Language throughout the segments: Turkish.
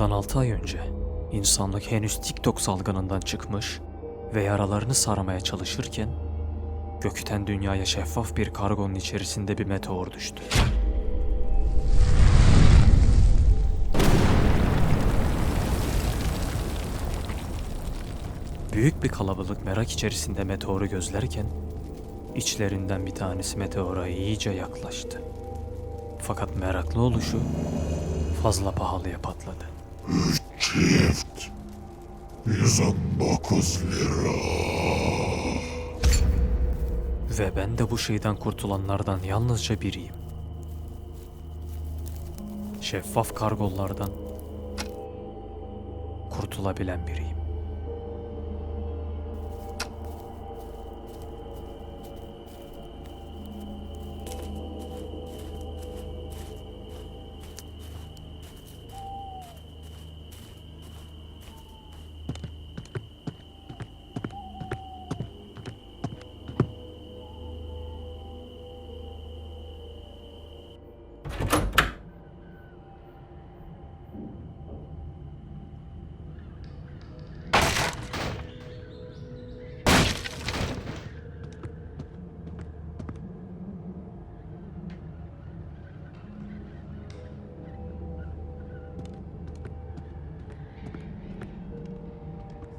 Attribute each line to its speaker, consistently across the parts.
Speaker 1: Bundan 6 ay önce insanlık henüz TikTok salgınından çıkmış ve yaralarını sarmaya çalışırken gökten dünyaya şeffaf bir kargonun içerisinde bir meteor düştü. Büyük bir kalabalık merak içerisinde meteoru gözlerken içlerinden bir tanesi meteora iyice yaklaştı. Fakat meraklı oluşu fazla pahalıya patladı.
Speaker 2: Çift 119 lira.
Speaker 1: Ve ben de bu şeyden kurtulanlardan yalnızca biriyim. Şeffaf kargollardan kurtulabilen biriyim.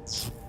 Speaker 2: you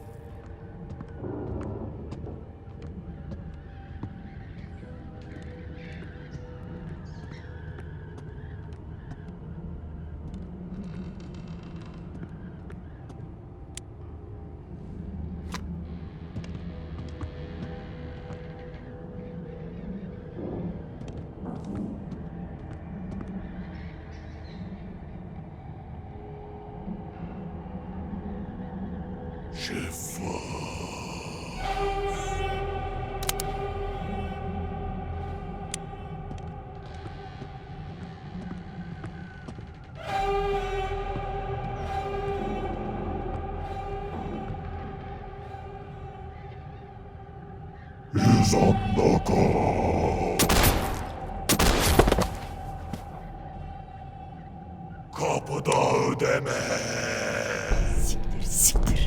Speaker 2: Kapıda ödeme.
Speaker 3: Siktir siktir.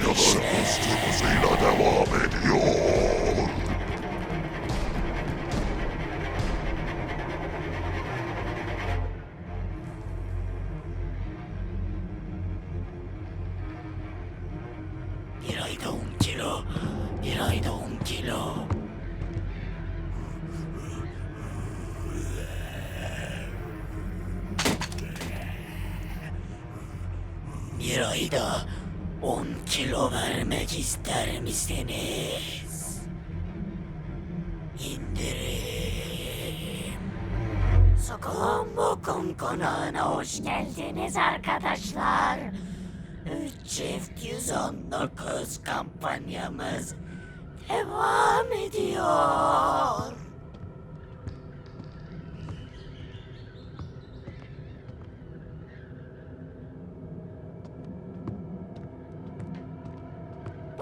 Speaker 3: Beyaz dişler.
Speaker 2: hızıyla devam ediyor.
Speaker 3: Bir ayda on kilo. Bir ayda on kilo. Bir ayda on kilo vermek ister misiniz? İndirim. Sokağın Bokun konağına hoş geldiniz arkadaşlar. Üç çift 119 kampanyamız devam ediyor.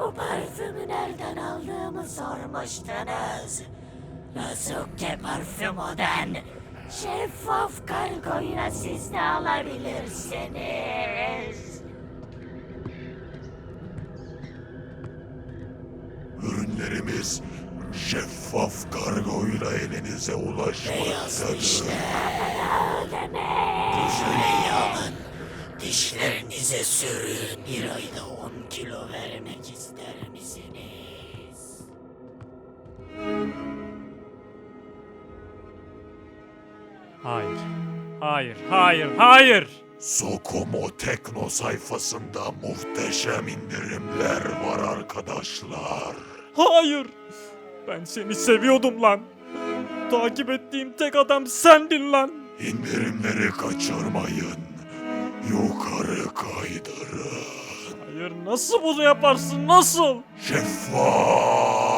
Speaker 3: Bu parfümü nereden aldığımı sormuştunuz. Nasuke Parfümo'dan şeffaf kargoyla siz de alabilirsiniz.
Speaker 2: Ürünlerimiz şeffaf kargoyla elinize ulaşmaktadır.
Speaker 3: Şöyle alın. Dişlerinize sürün. Bir ayda 10 kilo vermek ister misiniz?
Speaker 1: Hayır. Hayır, hayır, hayır.
Speaker 2: Sokomo Tekno sayfasında muhteşem indirimler var arkadaşlar.
Speaker 1: Hayır. Ben seni seviyordum lan. Takip ettiğim tek adam sendin lan.
Speaker 2: İndirimleri kaçırmayın. Yukarı kaydırın.
Speaker 1: Hayır nasıl bunu yaparsın nasıl?
Speaker 2: Şeffaf.